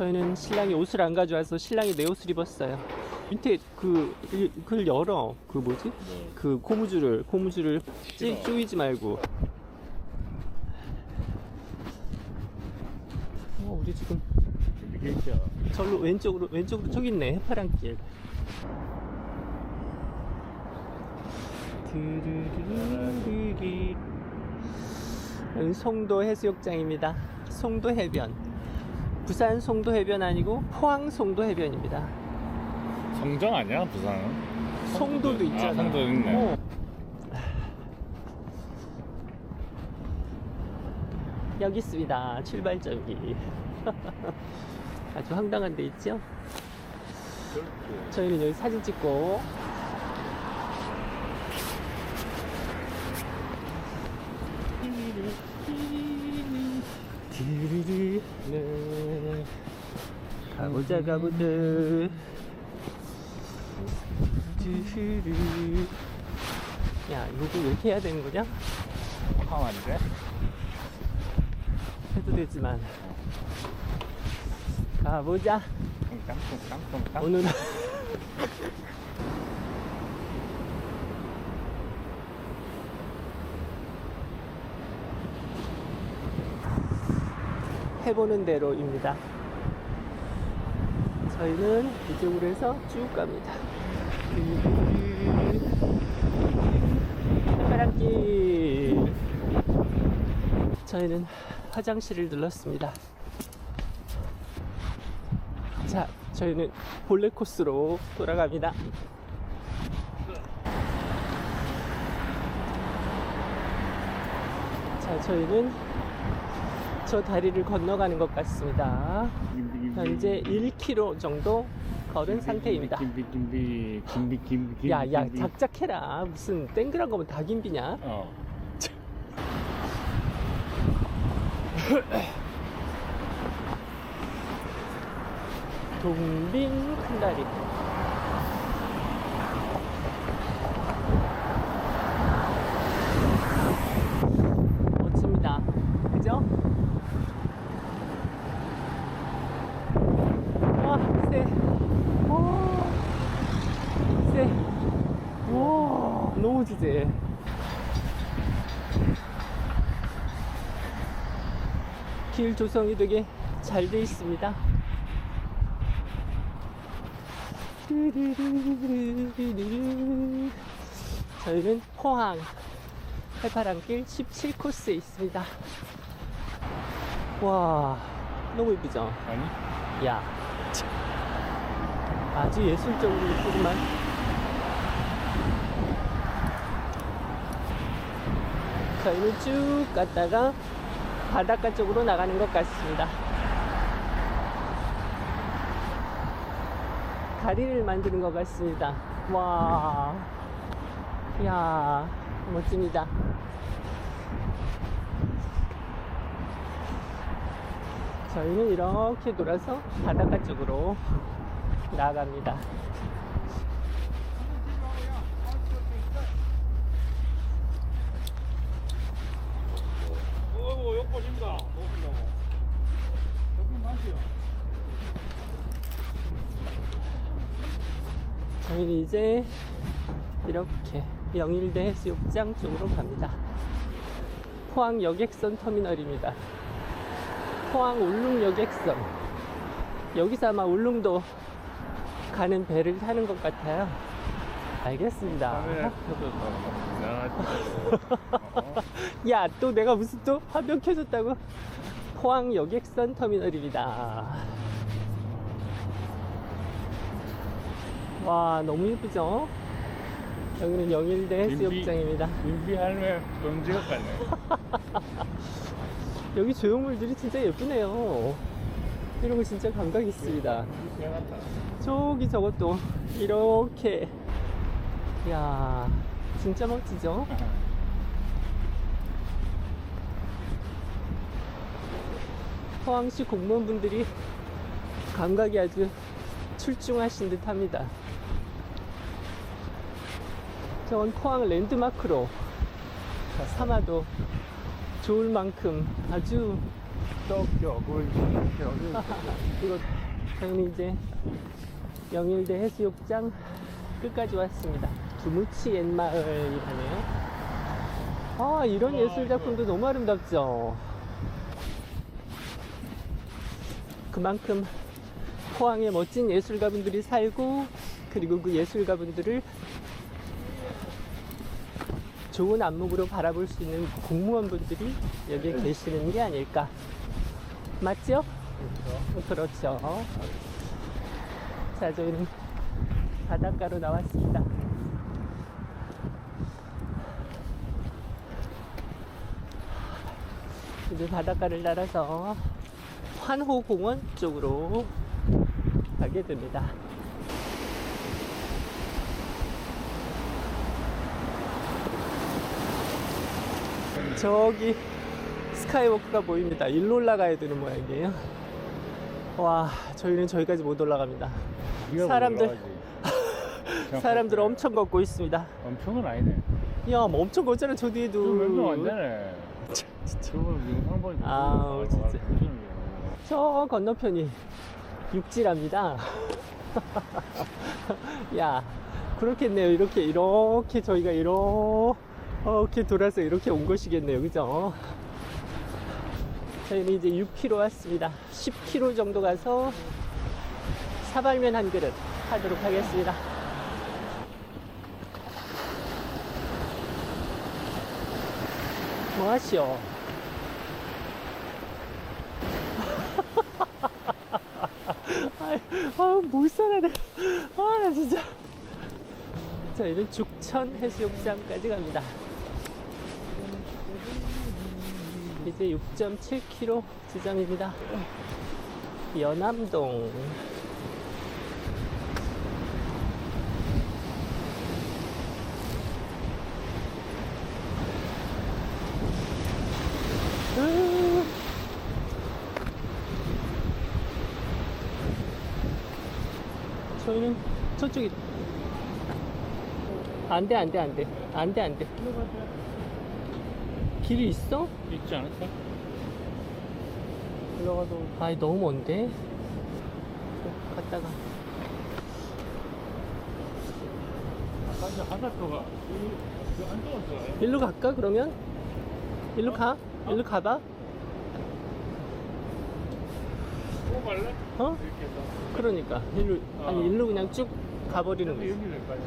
저희는 신랑이 옷을 안 가져와서 신랑이 내 옷을 입었어요. 밑에 그, 이- 그걸 열어. 그 뭐지? 그 고무줄을, 고무줄을 찌. 조이지 말고. 어, 우리 지금 이게 절로 왼쪽으로, 왼쪽으로 저기 있네. 해파랑길. 드르르르르. 여기 송도 해수욕장입니다. 송도 해변. 부산 송도 해변 아니고 포항 송도 해변입니다. 성정 아니야 부산은? 송도도 있잖아. 아, 송도 있네. 어. 여기 있습니다. 출발점이. 아주 황당한 데 있죠? 저희는 여기 사진 찍고 디리리 네. 가보자 가보자 야 이거 왜 이렇게 해야 되는 거냐? 안 돼? 해도 되지만 가보자 똥땅똥땅똥땅 오늘은 해보는 대로입니다. 저희는 이쪽으로 해서 쭉 갑니다. 해바람길. 저희는 화장실을 눌렀습니다. 자, 저희는 본래 코스로 돌아갑니다. 자, 저희는 저 다리를 건너가는 것 같습니다. 현재 1km 정도 걸은 상태입니다. 김비 김비 김비 김비 김비 야, 야. 작작해라. 무슨 땡그란 거면 닭인비냐? 어 동빈 큰다리. 멋집니다. 그죠? 와, 세. 오, 세. 지제. 길 조성이 되게 잘 돼 있습니다. 저희는 포항 해파랑길 17코스에 있습니다. 와, 너무 이쁘죠? 아니 야, 참. 아주 예술적으로 이쁘구만. 저희는 쭉 갔다가 바닷가 쪽으로 나가는 것 같습니다. 다리를 만드는 것 같습니다. 와, 야, 멋집니다. 저희는 이렇게 돌아서 바닷가 쪽으로 나아갑니다. 어이구 욕 보십니다 먹으려고 여기 맛이요 저희는 이제 이렇게 영일대 해수욕장 쪽으로 갑니다. 포항 여객선 터미널입니다. 포항 울릉 여객선. 여기서 아마 울릉도 가는 배를 타는 것 같아요. 알겠습니다. 카메라 켜졌다 야, 또 내가 무슨 또 화면 켜졌다고? 포항 여객선 터미널입니다. 와, 너무 예쁘죠? 여기는 영일대 해수욕장입니다. 김비 할매 검지가 같네 여기 조형물들이 진짜 예쁘네요. 이런 거 진짜 감각 있습니다. 저기 저것도 이렇게. 이야, 진짜 멋지죠? 포항시 공무원분들이 감각이 아주 출중하신 듯 합니다. 저건 포항 랜드마크로 삼아도 좋을 만큼 아주 여기 이거 저희는 이제 영일대 해수욕장 끝까지 왔습니다. 두무치 옛마을이라네요. 아 이런 예술 작품도 너무 아름답죠. 그만큼 포항에 멋진 예술가분들이 살고 그리고 그 예술가분들을 좋은 안목으로 바라볼 수 있는 공무원분들이 여기에 계시는 게 아닐까. 맞죠? 그렇죠. 자, 저희는 바닷가로 나왔습니다. 이제 바닷가를 따라서 환호공원 쪽으로 가게 됩니다. 저기 스카이워크가 보입니다. 일로 올라가야 되는 모양이에요. 와, 저희는 저기까지 못 올라갑니다. 네가 사람들. 사람들 엄청 걷고 있습니다. 엄청은 아니네. 야, 뭐 엄청 걷잖아, 저 뒤에도. 저 몇명 안 되네. 진짜. 저거 영상 보니까. 진짜. 저 건너편이 육지랍니다. 야, 그렇겠네요. 이렇게, 이렇게 저희가 이렇게 돌아서 이렇게 온 것이겠네요. 그죠? 저희는 이제 6km 왔습니다. 10km 정도 가서 사발면 한 그릇 하도록 하겠습니다. 뭐 하시오? 아, 몰살하네. 아, 나 진짜. 저희는 죽천 해수욕장까지 갑니다. 이제 6.7km 지점입니다. 연암동. 으. 저희는 저쪽이 안돼 안 돼 안 돼 안 돼 안 돼 길이 있어? 있지 않을까? 올라가도 아이 너무 먼데 또 갔다가 바닷가가 그 안쪽으로 들어가요. 일로 갈까 그러면? 일로 가? 일로 가봐 또 갈래? 어? 이렇게 해서. 그러니까 일로 아니 어. 일로 그냥 쭉 가버리는 근데 거지 연결될 거 아니야.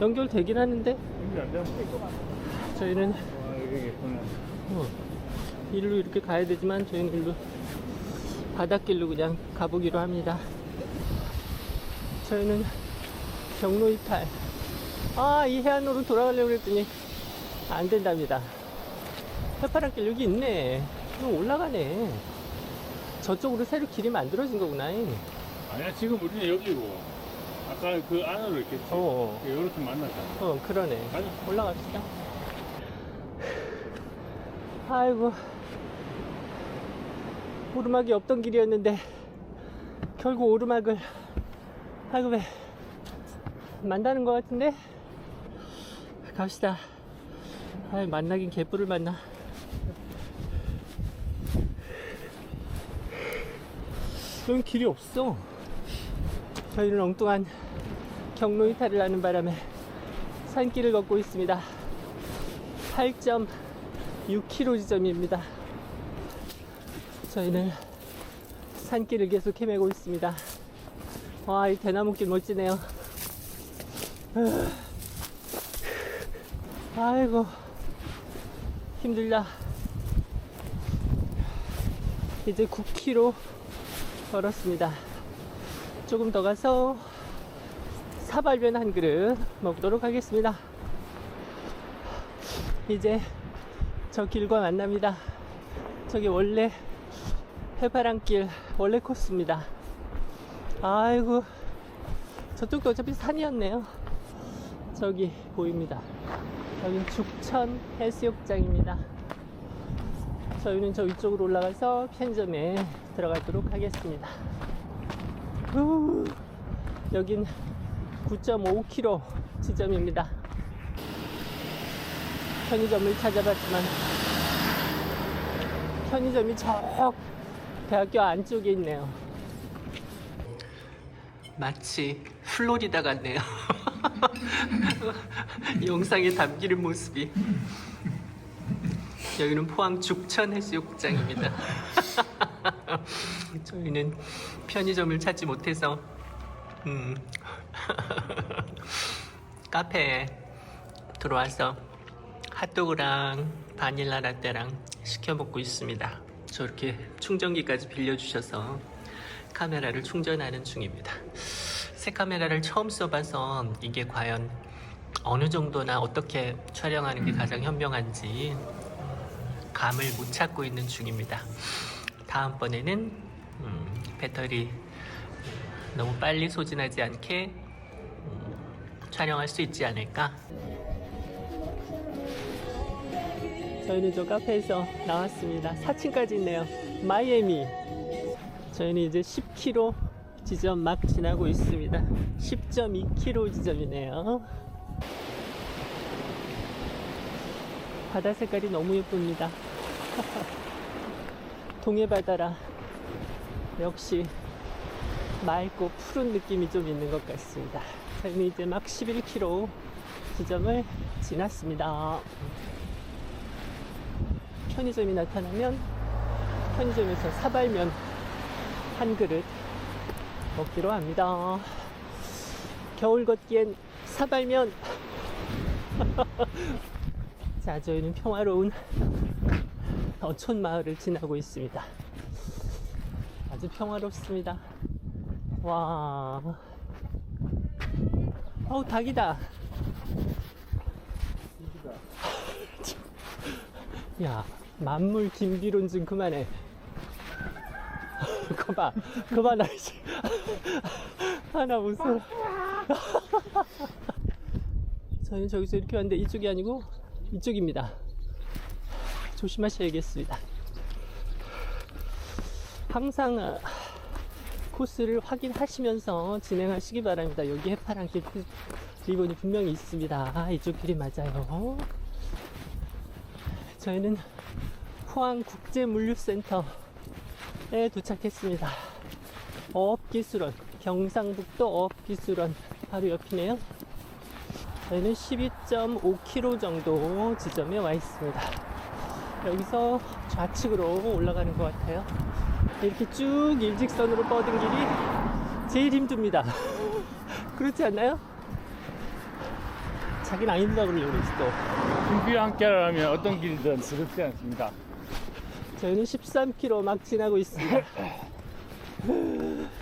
연결되긴 하는데 연결 안 되면 저희는 와, 여기 예쁘네. 어, 일로 이렇게 가야 되지만 저희는 일로 바닷길로 그냥 가보기로 합니다. 저희는 경로 이탈. 아, 이 해안으로 돌아가려고 그랬더니 안 된답니다. 해파랑길 여기 있네. 올라가네. 저쪽으로 새로 길이 만들어진 거구나. 아니야, 지금 우리는 여기고. 아까 그 안으로 이렇게. 어, 이렇게 만났잖아. 어, 그러네. 가자. 올라갑시다. 아이고. 오르막이 없던 길이었는데, 결국 오르막을, 아이고, 왜, 만나는 것 같은데? 갑시다. 아이, 만나긴 개뿔을 만나. 여기 길이 없어. 저희는 엉뚱한 경로 이탈을 하는 바람에 산길을 걷고 있습니다. 8.6km 지점입니다. 저희는 산길을 계속 헤매고 있습니다. 와, 이 대나무길 멋지네요. 아이고, 힘들다. 이제 9km 걸었습니다. 조금 더 가서 사발면 한 그릇 먹도록 하겠습니다. 이제 저 길과 만납니다. 저기 원래 해바람길 원래 코스입니다. 아이고 저쪽도 어차피 산이었네요. 저기 보입니다. 여긴 죽천 해수욕장입니다. 저희는 저 위쪽으로 올라가서 편점에 들어가도록 하겠습니다. 후, 여긴 9.5km 지점입니다. 편의점을 찾아봤지만 편의점이 저 대학교 안쪽에 있네요. 마치 플로리다 같네요. 영상에 담기는 모습이. 여기는 포항 죽천 해수욕장입니다. 저희는 편의점을 찾지 못해서 음, 카페에 들어와서 핫도그랑 바닐라 라떼랑 시켜 먹고 있습니다. 저렇게 충전기까지 빌려주셔서 카메라를 충전하는 중입니다. 새 카메라를 처음 써봐서 이게 과연 어느 정도나 어떻게 촬영하는 게 가장 현명한지 감을 못 찾고 있는 중입니다. 다음번에는 음, 배터리 너무 빨리 소진하지 않게 음, 촬영할 수 있지 않을까. 저희는 저 카페에서 나왔습니다. 4층까지 있네요. 마이애미. 저희는 이제 10km 지점 막 지나고 있습니다. 10.2km 지점이네요. 바다 색깔이 너무 예쁩니다. 동해 바다라 역시 맑고 푸른 느낌이 좀 있는 것 같습니다. 저희는 이제 막 11km 지점을 지났습니다. 편의점이 나타나면 편의점에서 사발면 한 그릇 먹기로 합니다. 겨울 걷기엔 사발면. 자, 저희는 평화로운 어촌 마을을 지나고 있습니다. 아주 평화롭습니다. 와. 어우, 닭이다. 야, 만물 김비론 좀 그만해. 그만, 그만하지. 하나 웃어. 저희는 저기서 이렇게 왔는데 이쪽이 아니고 이쪽입니다. 조심하셔야겠습니다. 항상 어, 코스를 확인하시면서 진행하시기 바랍니다. 여기 해파랑길 그 리본이 분명히 있습니다. 아, 이쪽 길이 맞아요. 저희는 포항국제물류센터에 도착했습니다. 어업기술원, 경상북도 어업기술원 바로 옆이네요. 저희는 12.5km 정도 지점에 와 있습니다. 여기서 좌측으로 올라가는 것 같아요. 이렇게 쭉 일직선으로 뻗은 길이 제일 힘듭니다. 그렇지 않나요? 자기는 안 힘들다고 그러려고 그랬어 또. 준비와 함께라면 어떤 길이든 지겹지 않습니다. 저희는 13km 막 지나고 있습니다.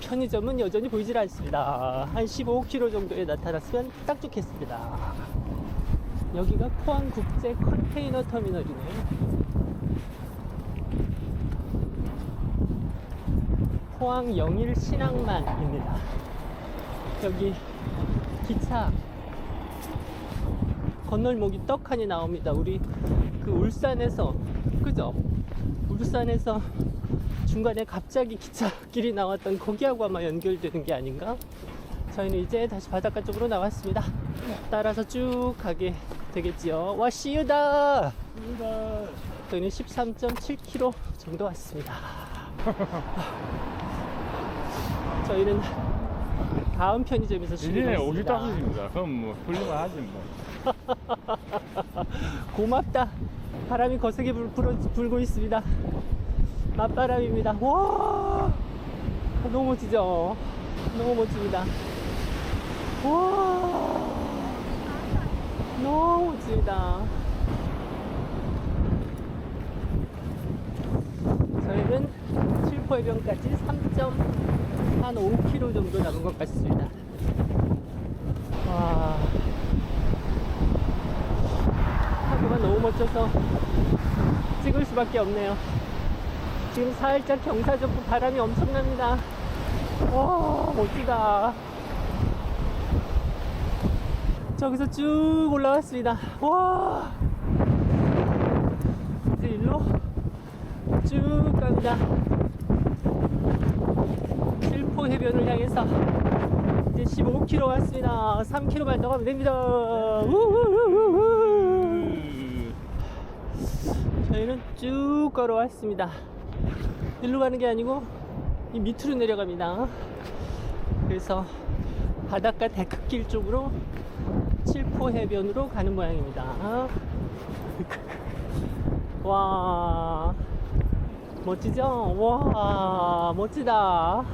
편의점은 여전히 보이질 않습니다. 한 15km 정도에 나타났으면 딱 좋겠습니다. 여기가 포항국제 컨테이너 터미널이네요. 포항 영일 신항만입니다. 여기 기차 건널목이 떡하니 나옵니다. 우리 그 울산에서 그죠? 울산에서 중간에 갑자기 기차길이 나왔던 거기하고 아마 연결되는 게 아닌가? 저희는 이제 다시 바닷가 쪽으로 나왔습니다. 따라서 쭉 가게 되겠지요. 와 시유다. 저희는 13.7km 정도 왔습니다. 저희는 다음 편의점에서 1년에 쉬겠습니다. 55입니다. 그럼 뭐 풀리만 하지 뭐. 고맙다. 바람이 거세게 불, 불어, 불고 있습니다. 맞바람입니다. 와, 너무 멋지죠? 너무 멋집니다. 와, 너무 멋집니다. 저희는 칠포해변까지 3.5km 정도 남은 것 같습니다. 와. 하루가 너무 멋져서 찍을 수밖에 없네요. 지금 살짝 경사졌고 바람이 엄청납니다. 와, 멋지다. 저기서 쭉 올라왔습니다. 와. 이제 일로 쭉 갑니다. 칠포 해변을 향해서 이제 15km 왔습니다. 3km만 더 가면 됩니다. 우우우우우. 저희는 쭉 걸어왔습니다. 일로 가는 게 아니고 이 밑으로 내려갑니다. 그래서 바닷가 데크길 쪽으로 칠포 해변으로 가는 모양입니다. 와 멋지죠? 와 멋지다.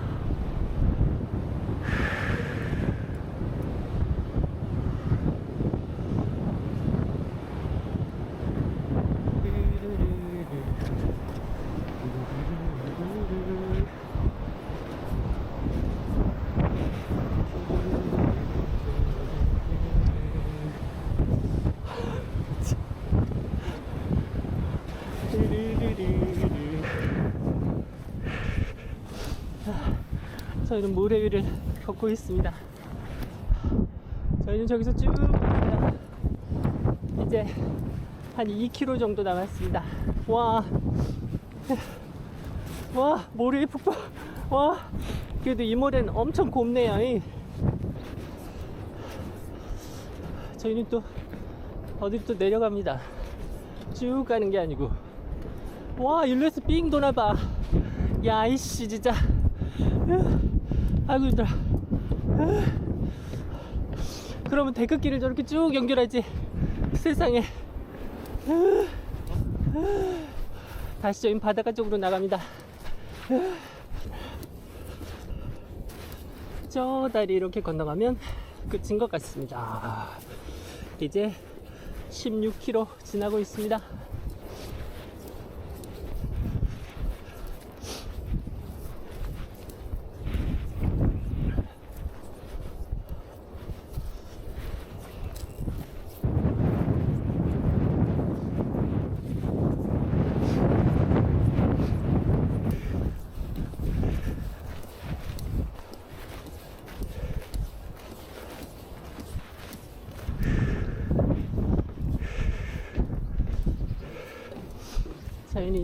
저희는 모래 위를 걷고 있습니다. 저희는 저기서 쭉. 이제 한 2km 정도 남았습니다. 와, 와, 푹 빠. 와, 그래도 이 모래는 엄청 곱네요. 이. 저희는 또 어디 또 내려갑니다. 쭉 가는 게 아니고. 와, 일로에서 삥 도나봐. 야, 이씨, 진짜. 아이고, 힘들어. 그러면 대극길을 저렇게 쭉 연결하지. 세상에. 다시 저희 바닷가 쪽으로 나갑니다. 저 다리 이렇게 건너가면 끝인 것 같습니다. 이제 16km 지나고 있습니다.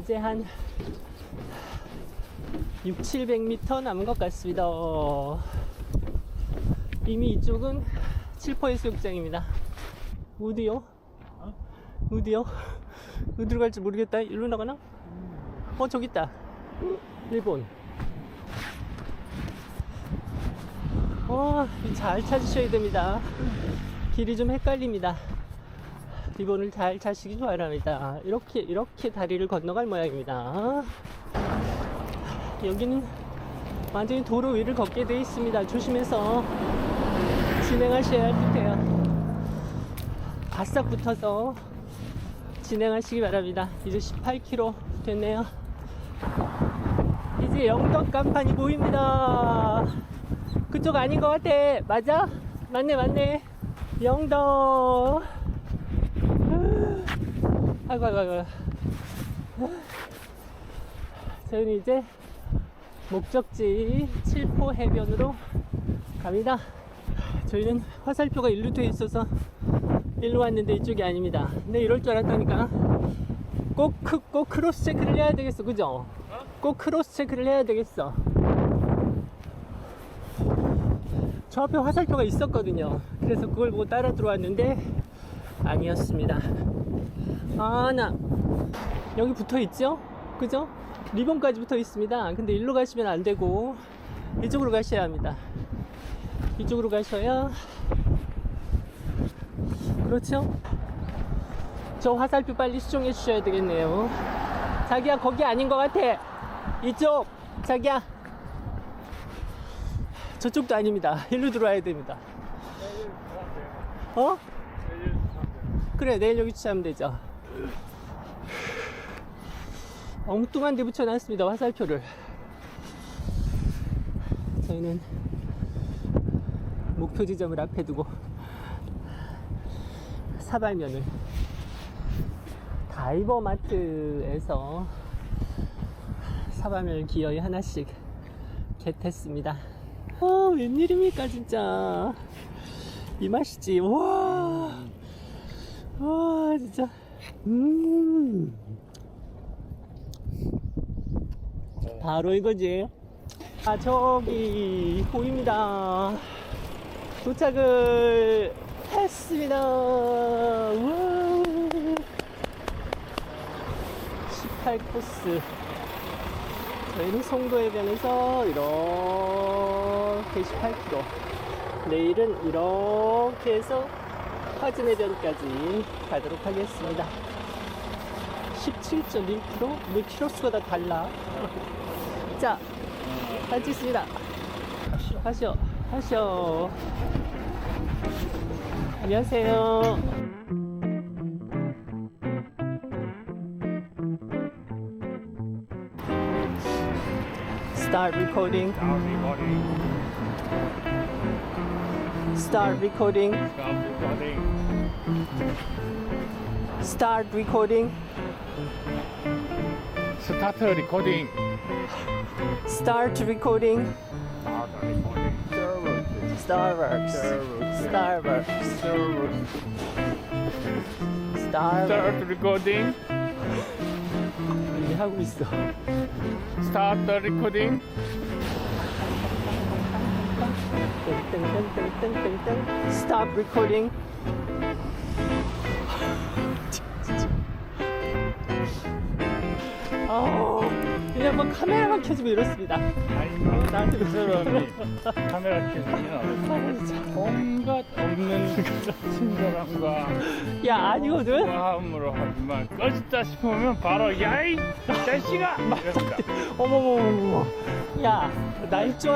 이제 한 6, 700m 남은 것 같습니다. 이미 이쪽은 7포 해수욕장입니다. 어디요? 어디요? 어디로 갈지 모르겠다. 일로 나가나? 어, 저기 있다. 일본. 어, 잘 찾으셔야 됩니다. 길이 좀 헷갈립니다. 리본을 잘 차시기 바랍니다. 이렇게 이렇게 다리를 건너갈 모양입니다. 여기는 완전히 도로 위를 걷게 되어 있습니다. 조심해서 진행하셔야 할 듯해요. 바싹 붙어서 진행하시기 바랍니다. 이제 18km 됐네요. 이제 영덕 간판이 보입니다. 그쪽 아닌 것 같아. 맞아? 맞네, 맞네. 영덕. 아이고, 아이고, 아이고. 저희는 이제 목적지 칠포 해변으로 갑니다. 저희는 화살표가 일로 돼 있어서 일로 왔는데 이쪽이 아닙니다. 근데 이럴 줄 알았다니까. 꼭, 크, 꼭 크로스 체크를 해야 되겠어. 그죠? 꼭 크로스 체크를 해야 되겠어. 저 앞에 화살표가 있었거든요. 그래서 그걸 보고 따라 들어왔는데 아니었습니다. 아, 나 여기 붙어 있죠? 그죠? 리본까지 붙어 있습니다. 근데 일로 가시면 안 되고 이쪽으로 가셔야 합니다. 이쪽으로 가셔야 그렇죠? 저 화살표 빨리 수정해 주셔야 되겠네요. 자기야 거기 아닌 것 같아. 이쪽 자기야 저쪽도 아닙니다. 일로 들어와야 됩니다. 어? 그래 내일 여기 주차하면 되죠. 엉뚱한 데 붙여놨습니다. 화살표를. 저희는 목표 지점을 앞에 두고 사발면을 다이버 마트에서 사발면을 기어이 하나씩 겟했습니다. 어, 웬일입니까, 진짜. 이 맛이지. 와. 와, 진짜. 음. 바로 이거지. 아, 저기, 보입니다. 도착을 했습니다. 우와. 28코스. 저희는 송도해변에서 이렇게 18km. 내일은 이렇게 해서 화진 해변까지 가도록 하겠습니다. 17.1km? 왜 키로수가 다 달라? 자, 잘 찍습니다. 하시오, 하시오. 안녕하세요. Start recording. Stop recording. Start recording. Start recording. Start recording. Start recording. Starbucks. Starbucks. Starbucks. Start recording. 이미 하고 있어. Start recording. 땡땡땡땡땡땡. Stop recording. 아, 그냥 뭐 카메라만 켜지면 이렇습니다. 아니, 나한테 그 사람이 카메라 켜면 아, 참. 온갖 없는 친절함과 야, 아니거든? 마음으로 하지만 꺼졌다 싶으면 바로 야이 자식아! 이런다. 어머머머머. 야, 날 좋아해.